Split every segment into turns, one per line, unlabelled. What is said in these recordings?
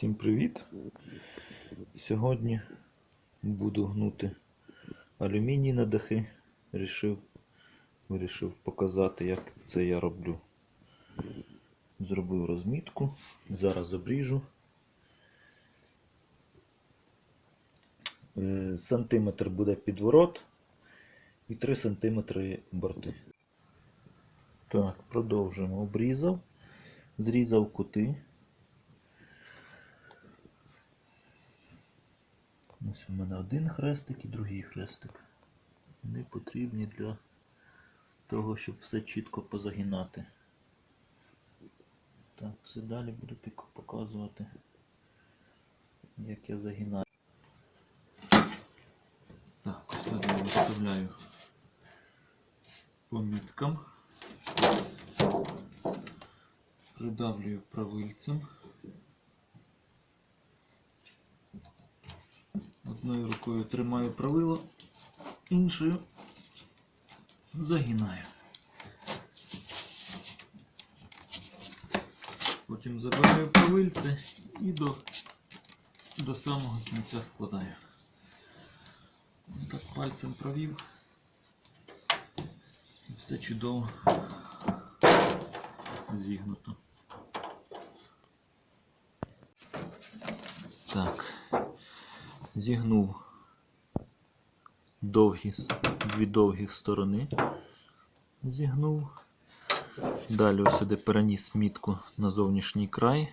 Всім привіт! Сьогодні буду гнути алюміній на дахи. Рішив, вирішив показати, як це я роблю. Зробив розмітку. Зараз обріжу. Е, Сантиметр буде підворот і 3 сантиметри борти. Так, продовжуємо. Обрізав, зрізав кути. Ось у мене один хрестик і другий хрестик. Вони потрібні для того, щоб все чітко позагинати. Так, все далі буду показувати, як я загинаю. Так, ось я виставляю по міткам. Придавлюю правильцем. Одною рукою тримаю правило, іншою загинаю. Потім забираю правильце і до, до самого кінця складаю. Так пальцем провів. І все чудово зігнуто. Так зігнув довгі, дві довгих сторони. Зігнув. Далі ось сюди переніс мітку на зовнішній край.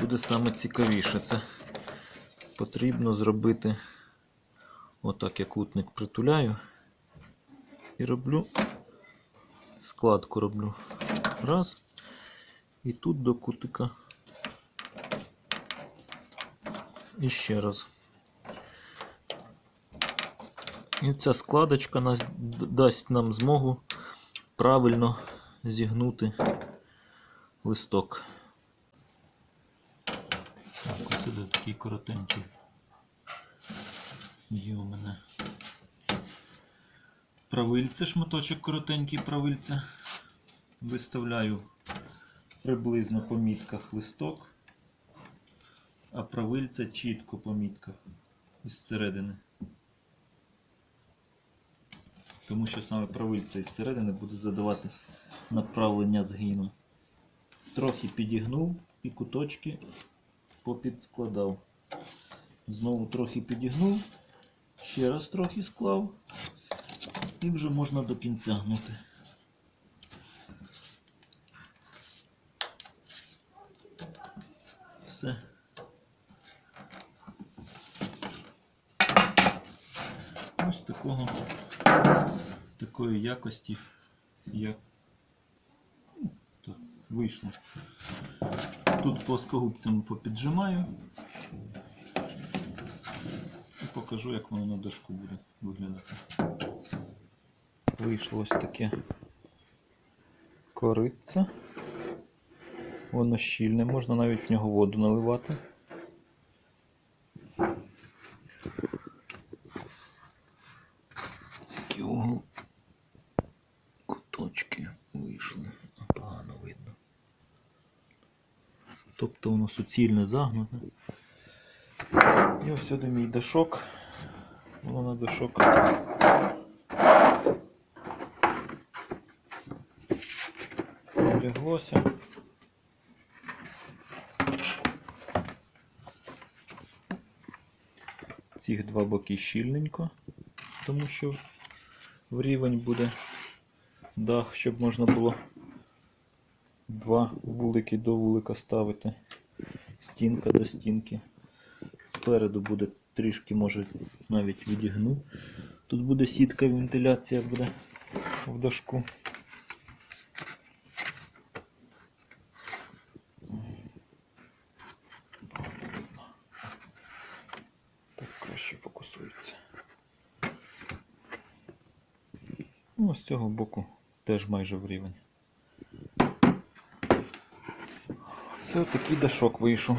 Буде саме цікавіше. Це потрібно зробити отак я кутник притуляю і роблю складку роблю. Раз. І тут до кутика І ще раз. І ця складочка нас дасть нам змогу правильно зігнути листок. Так, ось сюди такий коротенький. Є у мене правильце, шматочок коротенький правильце. Виставляю приблизно по мітках листок а правильця чітко по мітках із середини. Тому що саме правильця із середини буде задавати направлення згину. Трохи підігнув і куточки попідскладав. Знову трохи підігнув, ще раз трохи склав і вже можна до кінця гнути. Все. Ось такого такої якості як ну, вийшло. Тут плоскогубцем попіджимаю і покажу, як воно на дошку буде виглядати. Вийшло ось таке корицце. Воно щільне, можна навіть в нього воду наливати. Такі угол куточки вийшли, погано видно. Тобто воно суцільне загнуте. І ось сюди мій дашок. Воно на дашок. Одяглося. Цих два боки щільненько, тому що в рівень буде дах, щоб можна було два вулики до вулика ставити, стінка до стінки. Спереду буде трішки, може навіть відігну. Тут буде сітка, вентиляція буде в дашку. Так краще фокусується. Ну, з цього боку теж майже в рівень. Це такий дашок вийшов.